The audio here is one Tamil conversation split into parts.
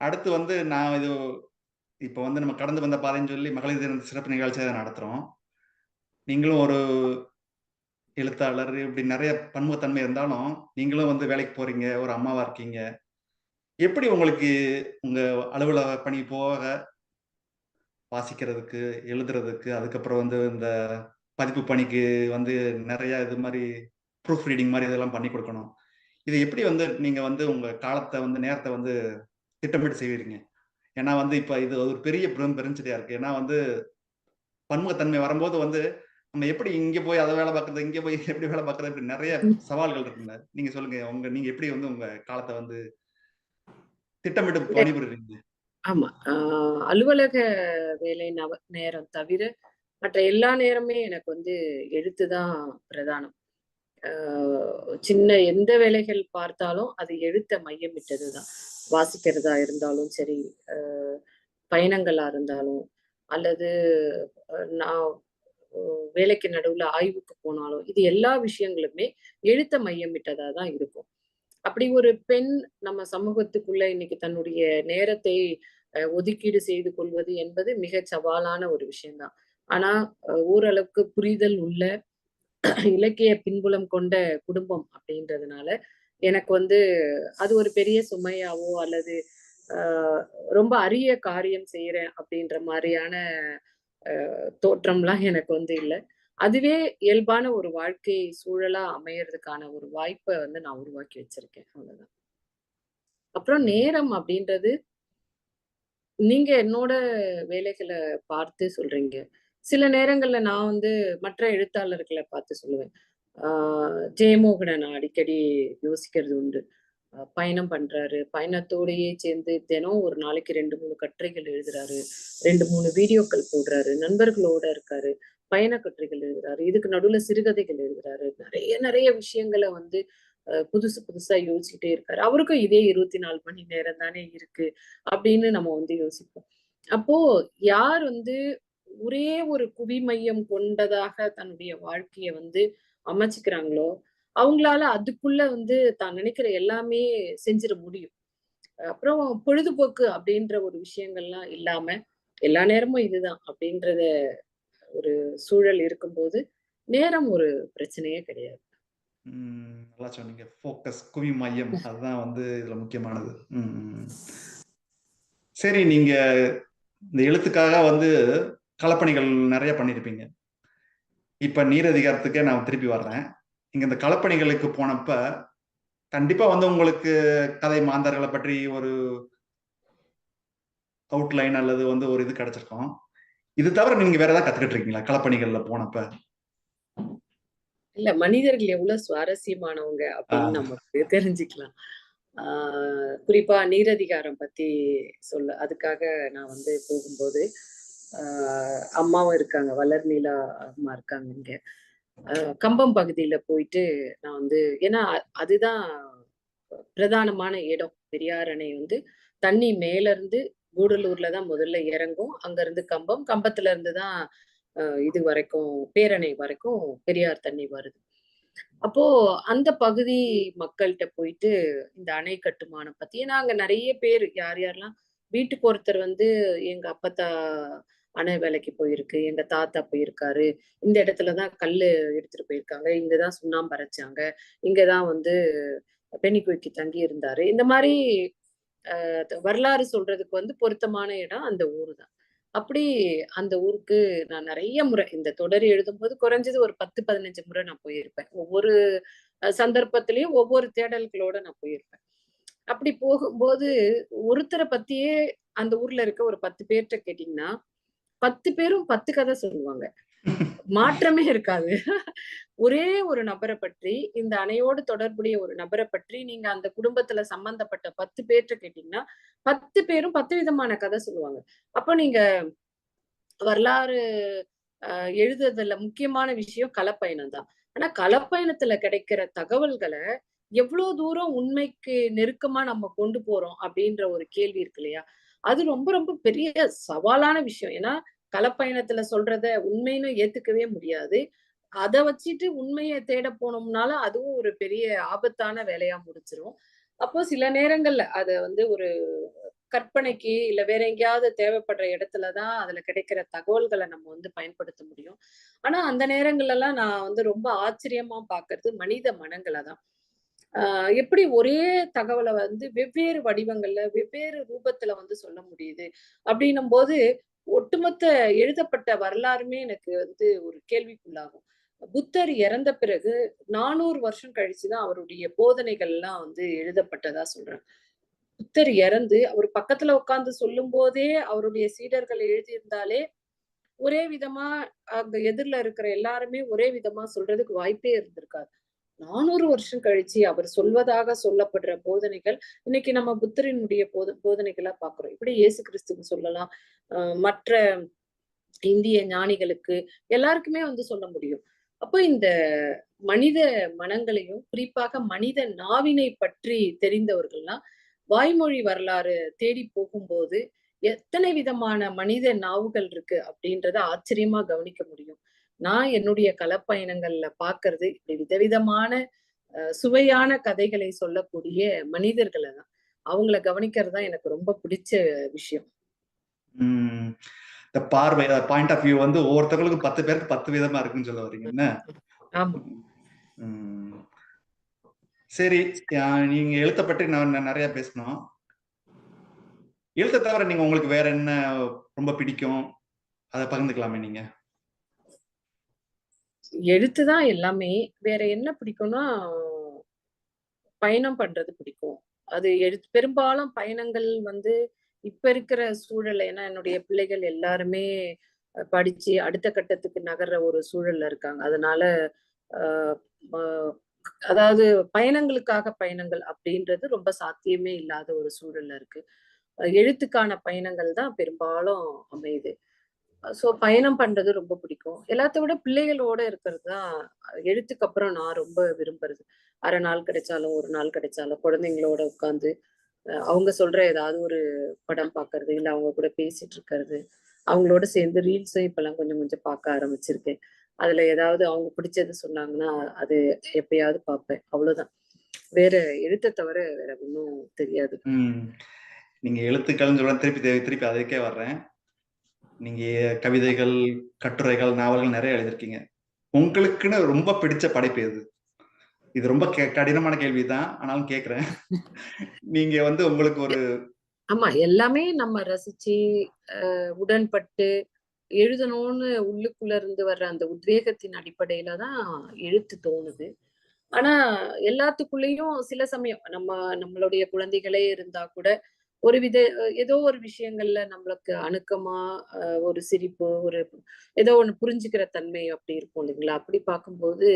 அடுத்து வந்து நான் இது இப்போ வந்து நம்ம கடந்து வந்த பாதைன்னு சொல்லி மகளிர் தின சிறப்பு நிகழ்ச்சியை நடத்துகிறோம் நீங்களும் ஒரு எழுத்தாளர் இப்படி நிறைய பன்முகத்தன்மை இருந்தாலும் நீங்களும் வந்து வேலைக்கு போறீங்க ஒரு அம்மாவா இருக்கீங்க. எப்படி உங்களுக்கு உங்க அலுவலக பணி போக வாசிக்கிறதுக்கு எழுதுறதுக்கு அதுக்கப்புறம் வந்து இந்த பதிப்பு பணிக்கு வந்து நிறைய இது மாதிரி ப்ரூஃப் ரீடிங் மாதிரி இதெல்லாம் பண்ணி கொடுக்கணும். இது எப்படி வந்து நீங்க வந்து உங்க காலத்தை வந்து நேரத்தை வந்து திட்டமிட்டு செய்வீங்க ஏன்னா வந்து இப்ப இது ஒரு பெரிய பெருஞ்சரியா இருக்கு. ஏன்னா வந்து பன்முகத்தன்மை வரும்போது வந்து நம்ம எப்படி இங்க போய் அதை வேலை பார்க்கறது இங்க போய் எப்படி வேலை பார்க்கறது இப்படி நிறைய சவால்கள் இருக்குங்க. நீங்க சொல்லுங்க. உங்க நீங்க எப்படி வந்து உங்க காலத்தை வந்து திட்டமிட்டு பணிபுரிறீங்க ஆமா. ஆஹ் அலுவலக வேலை நவ நேரம் தவிர மற்ற எல்லா நேரமே எனக்கு வந்து எழுத்துதான் பிரதானம். ஆஹ் சின்ன எந்த வேலைகள் பார்த்தாலும் அது எழுத்த மையமிட்டதுதான் வாசிக்கிறதா இருந்தாலும் சரி பயணங்களா இருந்தாலும் அல்லது நான் வேலைக்கு நடுவுல ஆய்வுக்கு போனாலும் இது எல்லா விஷயங்களுமே எழுத்த மையமிட்டதா தான் இருக்கும். அப்படி ஒரு பெண் நம்ம சமூகத்துக்குள்ள இன்னைக்கு தன்னுடைய நேரத்தை ஒதுக்கீடு செய்து கொள்வது என்பது மிக சவாலான ஒரு விஷயம்தான். ஆனா ஓரளவுக்கு புரிதல் உள்ள இலக்கிய பின்புலம் கொண்ட குடும்பம் அப்படின்றதுனால எனக்கு வந்து அது ஒரு பெரிய சுமையாவோ அல்லது ரொம்ப அரிய காரியம் செய்யறேன் அப்படின்ற மாதிரியான தோற்றம்லாம் எனக்கு வந்து இல்லை. அதுவே இயல்பான ஒரு வாழ்க்கை சூழலா அமையறதுக்கான ஒரு வாய்ப்பை வந்து நான் உருவாக்கி வச்சிருக்கேன். அவ்வளவுதான். அப்புறம் நேரம் அப்படின்றது நீங்க என்னோட வேலைகளை பார்த்து சொல்றீங்க. சில நேரங்கள்ல நான் வந்து மற்ற எழுத்தாளர்களை பார்த்து சொல்லுவேன். ஜெயமோகனை நான் அடிக்கடி யோசிக்கிறது உண்டு. பயணம் பண்றாரு. பயணத்தோடையே சேர்ந்து தினம் ஒரு நாளைக்கு ரெண்டு மூணு கட்டுரைகள் எழுதுறாரு. ரெண்டு மூணு வீடியோக்கள் போடுறாரு. நண்பர்களோட இருக்காரு. பயண கட்டுரைகள் எழுதுறாரு. இதுக்கு நடுவுல சிறுகதைகள் எழுதுறாரு. நிறைய நிறைய விஷயங்களை வந்து புதுசு புதுசா யோசிச்சுட்டே இருக்காரு. அவருக்கும் இதே இருபத்தி நாலு மணி நேரம் தானே இருக்கு அப்படின்னு நம்ம வந்து யோசிப்போம். அப்போ யார் வந்து ஒரே ஒரு குவிமையம் கொண்டதாக தன்னுடைய வாழ்க்கைய வந்து அமைச்சுக்கிறாங்களோ அவங்களால அதுக்குள்ள வந்து தான் நினைக்கிற எல்லாமே செஞ்சிட முடியும். அப்புறம் பொழுதுபோக்கு அப்படின்ற ஒரு விஷயங்கள்லாம் இல்லாம எல்லா நேரமும் இதுதான் அப்படின்றத ஒரு சூழல் இருக்கும்போது நேரம் ஒரு பிரச்சனையே கிடையாது. நல்லா சொன்னீங்க. ஃபோக்கஸ் குவி மையம் அதுதான் வந்து இதுல முக்கியமானது. சரி நீங்க இந்த எழுத்துக்காக வந்து களப்பணிகள் நிறைய பண்ணிருப்பீங்க. இப்ப நீரதிகாரத்துக்கே நான் திருப்பி வர்றேன். இங்க இந்த களப்பணிகளுக்கு போனப்ப கண்டிப்பா வந்து உங்களுக்கு கதை மாந்தர்களை பற்றி ஒரு அவுட்லைன் அல்லது வந்து ஒரு இது கிடைச்சிருக்கும். இது தவிர நீங்க வேற ஏதாவது கத்துக்கிட்டு இருக்கீங்களா? களப்பணிகள்ல போனப்ப? இல்ல மனிதர்கள் எவ்வளவு சுவாரஸ்யமானவங்க அப்படின்னு நமக்கு தெரிஞ்சுக்கலாம். ஆஹ் குறிப்பா நீரதிகாரம் பத்தி சொல்ல அதுக்காக நான் வந்து போகும்போது அம்மாவும் இருக்காங்க. வளர்நீலா அம்மா இருக்காங்க இங்க. கம்பம் பகுதியில போயிட்டு நான் வந்து ஏன்னா அதுதான் பிரதானமான இடம். பெரியார் அணை வந்து தண்ணி மேல இருந்து கூடலூர்ல தான் முதல்ல இறங்கும். அங்க இருந்து கம்பம் கம்பத்துல இருந்து தான் இது வரைக்கும் பேரணை வரைக்கும் பெரியார் தண்ணி வருது. அப்போ அந்த பகுதி மக்கள்கிட்ட போயிட்டு இந்த அணை கட்டுமானம் பத்தி ஏன்னா அங்க நிறைய பேர் யார் யாரெல்லாம் வீட்டுக்கு ஒருத்தர் வந்து எங்க அப்பத்தா அணை வேலைக்கு போயிருக்கு எங்க தாத்தா போயிருக்காரு இந்த இடத்துலதான் கல்லு எடுத்துட்டு போயிருக்காங்க இங்கதான் சுண்ணாம்பு அரைச்சாங்க இங்கதான் வந்து பெண்ணிக்குவிக்கு தங்கி இருந்தாரு. இந்த மாதிரி வரலாறு சொல்றதுக்கு வந்து பொருத்தமான இடம் அந்த ஊரு தான். அப்படி அந்த ஊருக்கு நான் நிறைய முறை இந்த தொடர் எழுதும்போது குறைஞ்சது ஒரு பத்து பதினஞ்சு முறை நான் போயிருப்பேன். ஒவ்வொரு சந்தர்ப்பத்திலையும் ஒவ்வொரு தேடல்களோட நான் போயிருப்பேன். அப்படி போகும்போது ஒருத்தரை பத்தியே அந்த ஊர்ல இருக்க ஒரு பத்து பேர்கிட்ட கேட்டீங்கன்னா பத்து பேரும் பத்து கதை சொல்லுவாங்க. மாற்றமே இருக்காது. ஒரே ஒரு நபரை பற்றி இந்த அணையோடு தொடர்புடைய ஒரு நபரை பற்றி நீங்க அந்த குடும்பத்துல சம்பந்தப்பட்ட பத்து பேர்கிட்ட கேட்டீங்கன்னா பத்து பேரும் பத்து விதமான கதை சொல்லுவாங்க. அப்போ நீங்க வரலாறு அஹ் எழுதுறதுல முக்கியமான விஷயம் களப்பயணம் தான். ஆனா களப்பயணத்துல கிடைக்கிற தகவல்களை எவ்வளவு தூரம் உண்மைக்கு நெருக்கமா நம்ம கொண்டு போறோம் அப்படின்ற ஒரு கேள்வி இருக்கு இல்லையா? அது ரொம்ப ரொம்ப பெரிய சவாலான விஷயம். ஏன்னா களப்பயணத்துல சொல்றத உண்மைன்னு ஏத்துக்கவே முடியாது. அதை வச்சுட்டு உண்மையை தேட போனோம்னால அதுவும் ஒரு பெரிய ஆபத்தான வேலையா முடிச்சிரும் அப்போ சில நேரங்கள்ல அத வந்து ஒரு கற்பனைக்கு இல்ல வேற எங்கேயாவது தேவைப்படுற இடத்துலதான் அதுல கிடைக்கிற தகவல்களை நம்ம வந்து பயன்படுத்த முடியும். ஆனா அந்த நேரங்கள்ல எல்லாம் நான் வந்து ரொம்ப ஆச்சரியமா பாக்குறது மனித மனங்களை தான் எப்படி ஒரே தகவலை வந்து வெவ்வேறு வடிவங்கள்ல வெவ்வேறு ரூபத்துல வந்து சொல்ல முடியுது? அப்படின்னும் போது ஒட்டுமொத்த எழுதப்பட்ட வரலாறுமே எனக்கு வந்து ஒரு கேள்விக்குள்ளாகும். புத்தர் இறந்த பிறகு நானூறு வருஷம் கழிச்சுதான் அவருடைய போதனைகள் எல்லாம் வந்து எழுதப்பட்டதா சொல்றேன். புத்தர் இறந்து அவர் பக்கத்துல உட்கார்ந்து சொல்லும் போதே அவருடைய சீடர்கள் எழுதியிருந்தாலே ஒரே விதமா அங்க எதிரில இருக்கிற எல்லாருமே ஒரே விதமா சொல்றதுக்கு வாய்ப்பே இருந்திருக்காது. நானூறு வருஷம் கழிச்சு அவர் சொல்வதாக சொல்லப்படுற போதனைகள் இன்னைக்கு நம்ம புத்தரினுடைய போத போதனைகளா பாக்குறோம். இப்படி இயேசு கிறிஸ்துக்கு சொல்லலாம். மற்ற இந்திய ஞானிகளுக்கு எல்லாருக்குமே வந்து சொல்ல முடியும். அப்போ இந்த மனித மனங்களையும் குறிப்பாக மனித நாவினை பற்றி தெரிந்தவர்கள்லாம் வாய்மொழி வரலாறு தேடி போகும்போது எத்தனை விதமான மனித நாவுகள் இருக்கு அப்படின்றத ஆச்சரியமா கவனிக்க முடியும். நான் என்னுடைய களப்பயணங்கள்ல பாக்குறது இப்படி விதவிதமான சுவையான கதைகளை சொல்லக்கூடிய மனிதர்களை தான் அவங்கள கவனிக்கிறது தான் எனக்கு ரொம்ப பிடிச்ச விஷயம். இந்த பார்வை பாயிண்ட் ஆஃப் வியூ வந்து ஒவ்வொருத்தவங்களுக்கும் பத்து பேருக்கு பத்து விதமா இருக்குன்னு சொல்ல வரீங்க. என்ன? ஆமா. சரி நீங்க எழுத்த பற்றி நான் நிறைய பேசணும். எழுத்த தவிர நீங்க உங்களுக்கு வேற என்ன ரொம்ப பிடிக்கும்? அதை பகிர்ந்துக்கலாமே நீங்க. எழுத்துதான் எல்லாமே. வேற என்ன பிடிக்கும்னா பயணம் பண்றது பிடிக்கும். அது எழுத்து பெரும்பாலும் பயணங்கள் வந்து இப்ப இருக்கிற சூழல் ஏன்னா என்னுடைய பிள்ளைகள் எல்லாருமே படிச்சு அடுத்த கட்டத்துக்கு நகர்ற ஒரு சூழல்ல இருக்காங்க. அதனால அதாவது பயணங்களுக்காக பயணங்கள் அப்படின்றது ரொம்ப சாத்தியமே இல்லாத ஒரு சூழல்ல இருக்கு. எழுத்துக்கான பயணங்கள் தான் பெரும்பாலும் அமையுது. ஸோ பயணம் பண்றது ரொம்ப பிடிக்கும். எல்லாத்த விட பிள்ளைகளோட இருக்கிறது தான் எழுத்துக்கு அப்புறம் நான் ரொம்ப விரும்புறது. அரை நாள் கிடைச்சாலும் ஒரு நாள் கிடைச்சாலும் குழந்தைங்களோட உட்காந்து அவங்க சொல்ற ஏதாவது ஒரு படம் பார்க்கறது இல்லை அவங்க கூட பேசிட்டு இருக்கிறது அவங்களோட சேர்ந்து ரீல்ஸும் இப்பெல்லாம் கொஞ்சம் கொஞ்சம் பார்க்க ஆரம்பிச்சிருக்கேன். அதுல ஏதாவது அவங்க பிடிச்சது சொன்னாங்கன்னா அது எப்பயாவது பார்ப்பேன் அவ்வளவுதான். வேற எழுத்த தவிர வேற ஒன்றும் தெரியாது. நீங்க எழுத்துக்கள்னு சொல்ல திருப்பி திருப்பி அதுக்கே வர்றேன். நீங்க கவிதைகள் கட்டுரைகள் நாவல்கள் நிறைய எழுதிருக்கீங்க. உங்களுக்குன்னு ரொம்ப பிடிச்ச படைப்பு எது? இது ரொம்ப கடினமான கேள்விதான். ஆனாலும் கேக்குறேன். நீங்க வந்து உங்களுக்கு ஒரு ஆமா எல்லாமே நம்ம ரசிச்சு உடன்பட்டு எழுதணும்னு உள்ளுக்குள்ள இருந்து வர்ற அந்த உத்வேகத்தின் அடிப்படையில தான் எழுத்து தோணுது. ஆனா எல்லாத்துக்குள்ளேயும் சில சமயம் நம்ம நம்மளுடைய குழந்தைகளே இருந்தா கூட ஒரு வித ஏதோ ஒரு விஷயங்கள்ல நம்மளுக்கு அணுக்கமா ஒரு சிரிப்பு ஒரு ஏதோ ஒண்ணு புரிஞ்சுக்கிற தன்மை அப்படி இருக்கும் இல்லைங்களா? அப்படி பார்க்கும்போது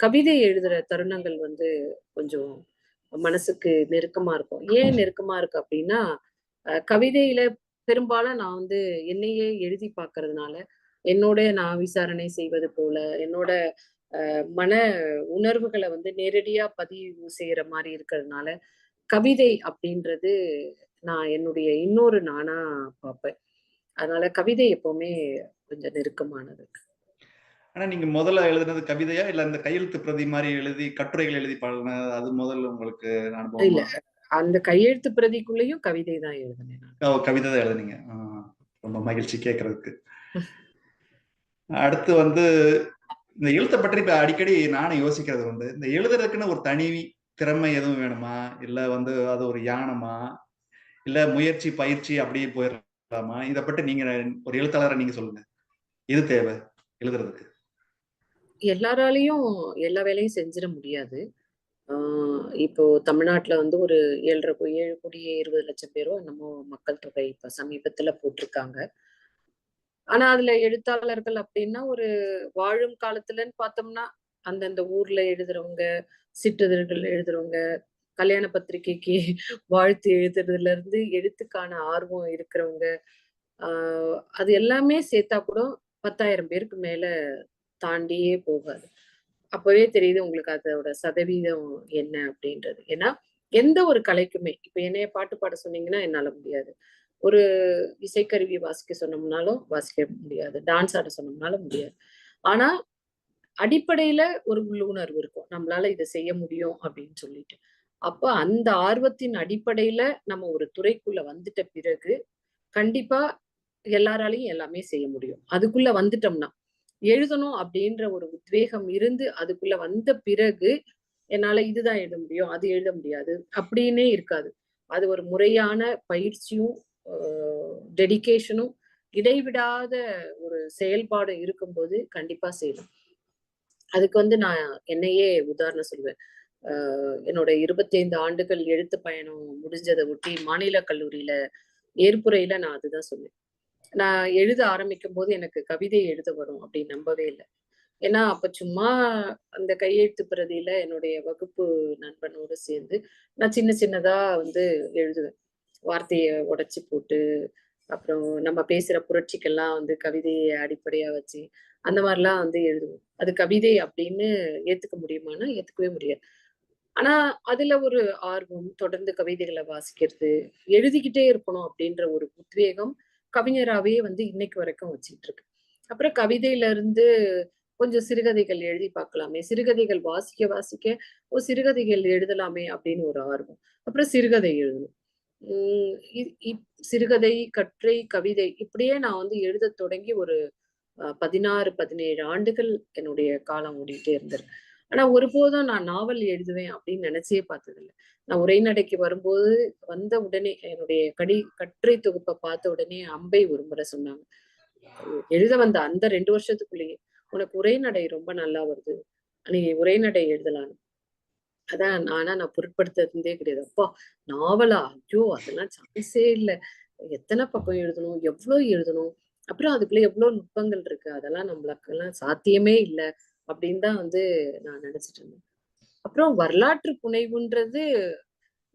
கவிதை எழுதுற தருணங்கள் வந்து கொஞ்சம் மனசுக்கு நெருக்கமா இருக்கும். ஏன் நெருக்கமா இருக்கு அப்படின்னா கவிதையில பெரும்பாலும் நான் வந்து என்னையே எழுதி பார்க்கறதுனால என்னோட நான் விசாரணை செய்வது போல என்னோட மன உணர்வுகளை வந்து நேரடியா பதிவு செய்யற மாதிரி இருக்கிறதுனால கவிதை அப்படின்றது நான் என்னுடைய இன்னொரு நானா பார்ப்பேன். அதனால கவிதை எப்பவுமே கொஞ்சம் நெருக்கமானது. ஆனா நீங்க முதல்ல எழுதுனது கவிதையா? இல்ல அந்த கையெழுத்து பிரதி மாதிரி எழுதி கட்டுரைகள் எழுதி பழகின அது முதல்ல உங்களுக்கு அனுபவம்? இல்ல அந்த கையெழுத்து பிரதிக்குள்ளேயும் கவிதை தான் எழுதினேன் கவிதை தான் எழுதுனீங்க. ரொம்ப மகிழ்ச்சி கேட்கறதுக்கு அடுத்து வந்து இந்த எழுத்தை பற்றி இப்ப அடிக்கடி நானும் யோசிக்கிறது வந்து இந்த எழுதுறதுக்குன்னு ஒரு தனி திறமை எதுவும் வேணுமா? இல்ல வந்து அது ஒரு யானமா? இல்ல முயற்சி பயிற்சி அப்படியே போயிடலாமா? இதை பற்றி நீங்க ஒரு எழுத்தாளரை நீங்க சொல்லுங்க. இது தேவை எழுதுறதுக்கு? எல்லாராலையும் எல்லா வேலையும் செஞ்சிட முடியாது. ஆஹ் இப்போ தமிழ்நாட்டுல வந்து ஒரு ஏழரை ஏழு கோடி இருபது லட்சம் பேரோ என்னமோ மக்கள் தொகை இப்ப சமீபத்துல போட்டிருக்காங்க. ஆனா அதுல எழுத்தாளர்கள் அப்படின்னா ஒரு வாழும் காலத்துலன்னு பார்த்தோம்னா அந்தந்த ஊர்ல எழுதுறவங்க சிற்றிதழ்கள் எழுதுறவங்க கல்யாண பத்திரிகைக்கு வாழ்த்து எழுதுறதுல இருந்து எழுத்துக்கான ஆர்வம் இருக்கிறவங்க ஆஹ் அது எல்லாமே சேர்த்தா கூட பத்தாயிரம் பேருக்கு மேல தாண்டியே போகாது. அப்பவே தெரியுது உங்களுக்கு அதோட சதவீதம் என்ன அப்படின்றது. ஏன்னா எந்த ஒரு கலைக்குமே இப்ப என்னைய பாட்டு பாட சொன்னீங்கன்னா என்னால முடியாது. ஒரு இசைக்கருவி வாசிக்க சொன்னோம்னாலும் வாசிக்க முடியாது. டான்ஸ் ஆட சொன்னோம்னாலும் முடியாது. ஆனா அடிப்படையில ஒரு உள்ளுணர்வு இருக்கும். நம்மளால இதை செய்ய முடியும் அப்படின்னு சொல்லிட்டு. அப்ப அந்த ஆர்வத்தின் அடிப்படையில நம்ம ஒரு துறைக்குள்ள வந்துட்ட பிறகு கண்டிப்பா எல்லாராலையும் எல்லாமே செய்ய முடியும். அதுக்குள்ள வந்துட்டோம்னா எழுதணும் அப்படின்ற ஒரு உத்வேகம் இருந்து அதுக்குள்ள வந்த பிறகு என்னால இதுதான் எழுத முடியும் அது எழுத முடியாது அப்படின்னே இருக்காது. அது ஒரு முறையான பயிற்சியும் டெடிகேஷனும் இடைவிடாத ஒரு செயல்பாடு இருக்கும்போது கண்டிப்பா செய்யணும் அதுக்கு வந்து நான் என்னையே உதாரணம் சொல்லுவேன் ஆஹ் என்னோட இருபத்தைந்து ஆண்டுகள் எழுத்து பயணம் முடிஞ்சதை ஒட்டி மாநில கல்லூரியில ஏற்புரையில நான் அதுதான் சொன்னேன். நான் எழுத ஆரம்பிக்கும் போது எனக்கு கவிதை எழுத வரும் அப்படின்னு நம்பவே இல்லை. ஏன்னா அப்ப சும்மா அந்த கையெழுத்து பிரதியில என்னுடைய வகுப்பு நண்பனோடு சேர்ந்து நான் சின்ன சின்னதா வந்து எழுதுவேன். வார்த்தையை உடைச்சு போட்டு அப்புறம் நம்ம பேசுற புரட்சிக்கெல்லாம் வந்து கவிதையை அடிப்படையா வச்சு அந்த மாதிரிலாம் வந்து எழுதுவோம். அது கவிதை அப்படின்னு ஏத்துக்க முடியுமானா ஏத்துக்கவே முடியாது. ஆனா அதுல ஒரு ஆர்வம் தொடர்ந்து கவிதைகளை வாசிக்கிறது எழுதிக்கிட்டே இருக்கணும் அப்படின்ற ஒரு உத்வேகம் கவிஞராவே வந்து இன்னைக்கு வரைக்கும் வச்சுட்டு இருக்கு அப்புறம் கவிதையில இருந்து கொஞ்சம் சிறுகதைகள் எழுதி பார்க்கலாமே. சிறுகதைகள் வாசிக்க வாசிக்க ஓ சிறுகதைகள் எழுதலாமே அப்படின்னு ஒரு ஆர்வம். அப்புறம் சிறுகதை எழுதணும். உம் சிறுகதை கற்றை கவிதை இப்படியே நான் வந்து எழுத தொடங்கி ஒரு பதினாறு பதினேழு ஆண்டுகள் என்னுடைய காலம் ஓடிட்டே இருந்தது ஆனா ஒருபோதும் நான் நாவல் எழுதுவேன் அப்படின்னு நினைச்சே பார்த்ததில்லை. நான் உரைநடைக்கு வரும்போது வந்த உடனே என்னுடைய கடி கட்டுரை தொகுப்பை பார்த்த உடனே அம்பை ஒரு முறை சொன்னாங்க. எழுத வந்த அந்த ரெண்டு வருஷத்துக்குள்ளேயே உனக்கு உரைநடை ரொம்ப நல்லா வருது. நீ உரைநடை எழுதலான்னு. அதான் ஆனா நான் பொருட்படுத்துறதுந்தே கிடையாது. அப்பா நாவலா? ஐயோ அதெல்லாம் சான்ஸே இல்லை. எத்தனை பக்கம் எழுதணும்? எவ்வளவு எழுதணும்? அப்புறம் அதுக்குள்ள எவ்வளவு நுட்பங்கள் இருக்கு? அதெல்லாம் நம்மளுக்கெல்லாம் சாத்தியமே இல்லை அப்படின்னு தான் வந்து நான் நினைச்சிட்டு இருந்தேன். அப்புறம் வரலாற்று புனைவுன்றது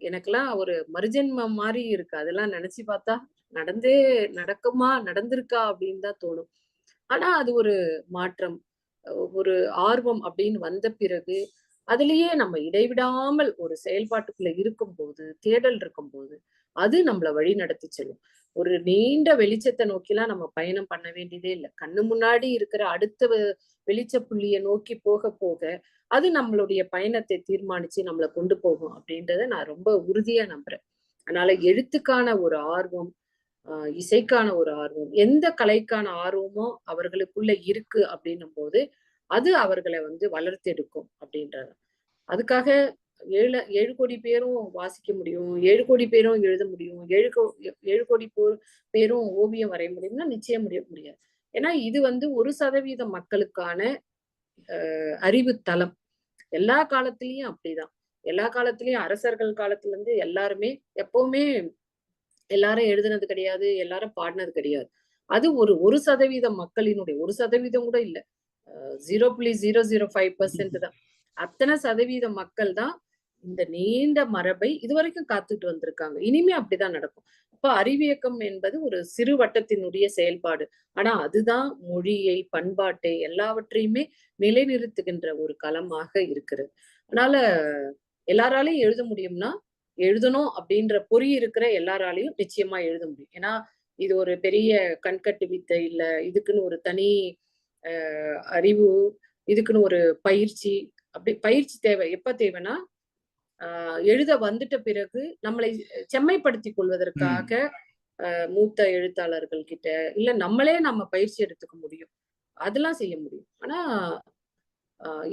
எனக்கெல்லாம் ஒரு மறுஜென்மம் மாதிரி இருக்கு. அதெல்லாம் நினைச்சு பார்த்தா நடந்தே நடக்குமா? நடந்திருக்கா? அப்படின்னு தான் தோணும். ஆனா அது ஒரு மாற்றம் ஒரு ஆர்வம் அப்படின்னு வந்த பிறகு அதுலயே நம்ம இடைவிடாமல் ஒரு செயல்பாட்டுக்குள்ள இருக்கும் போது தேடல் இருக்கும் போது அது நம்மளை வழி நடத்தி செல்லும். ஒரு நீண்ட வெளிச்சத்தை நோக்கிலாம் நம்ம பயணம் பண்ண வேண்டியதே இல்லை. கண்ணு முன்னாடி இருக்கிற அடுத்த வெளிச்ச புள்ளிய நோக்கி போக போக அது நம்மளுடைய பயணத்தை தீர்மானிச்சு நம்மளை கொண்டு போகும் அப்படின்றத நான் ரொம்ப உறுதியா நம்புறேன். அதனால எழுத்துக்கான ஒரு ஆர்வம் ஆஹ் இசைக்கான ஒரு ஆர்வம் எந்த கலைக்கான ஆர்வமோ அவர்களுக்குள்ள இருக்கு அப்படின்னும் போது அது அவர்களை வந்து வளர்த்தெடுக்கும் அப்படின்றது. அதுக்காக ஏழு ஏழு கோடி பேரும் வாசிக்க முடியும் ஏழு கோடி பேரும் எழுத முடியும் ஏழு கோ ஏழு கோடி பேரும் ஓவியம் வரைய முடியும்னா நிச்சயம் முடிய முடியாது. ஏன்னா இது வந்து ஒரு சதவீத மக்களுக்கான அறிவு தளம். எல்லா காலத்திலயும் அப்படிதான். எல்லா காலத்திலயும் அரசர்கள் காலத்துல இருந்து எல்லாருமே எப்பவுமே எல்லாரும் எழுதுனது கிடையாது எல்லாரும் பாடினது கிடையாது. அது ஒரு ஒரு சதவீத மக்களினுடைய ஒரு சதவீதம் கூட இல்ல. ஜீரோ புள்ளி ஜீரோ ஜீரோ ஃபைவ் பர்சன்ட் தான். அத்தனை சதவீத மக்கள் தான் இந்த நீண்ட மரபை இதுவரைக்கும் காத்துட்டு வந்திருக்காங்க. இனிமே அப்படிதான் நடக்கும். அப்ப அறிவியக்கம் என்பது ஒரு சிறு வட்டத்தினுடைய செயல்பாடு. ஆனா அதுதான் மொழியை பண்பாட்டை எல்லாவற்றையுமே நிலைநிறுத்துகின்ற ஒரு களமாக இருக்கிறது. அதனால எல்லாராலையும் எழுத முடியும்னா எழுதணும் அப்படின்ற பொறி இருக்கிற எல்லாராலையும் நிச்சயமா எழுத முடியும். ஏன்னா இது ஒரு பெரிய கண்கட்டு வித்தை இல்ல இதுக்குன்னு ஒரு தனி அஹ் அறிவு இதுக்குன்னு ஒரு பயிற்சி அப்படி பயிற்சி தேவை. எப்ப தேவைன்னா எழுத வந்துட்ட பிறகு நம்மளை செம்மைப்படுத்தி கொள்வதற்காக மூத்த எழுத்தாளர்கள் கிட்ட இல்ல நம்மளே நம்ம பயிற்சி எடுத்துக்க முடியும். அதெல்லாம் செய்ய முடியும். ஆனா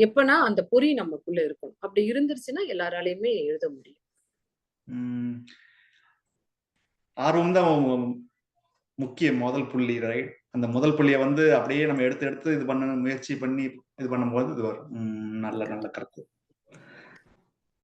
எப்பனா அந்த பொறி நமக்குள்ள இருக்கணும். அப்படி இருந்துருச்சுன்னா எல்லாராலையுமே எழுத முடியும். ஆர்வம் தான் முக்கிய முதல் புள்ளி ரைட் அந்த முதல் புள்ளியை வந்து அப்படியே நம்ம எடுத்து எடுத்து இது பண்ண முயற்சி பண்ணி இது பண்ணும்போது இது வரும். நல்ல நல்ல கருத்து.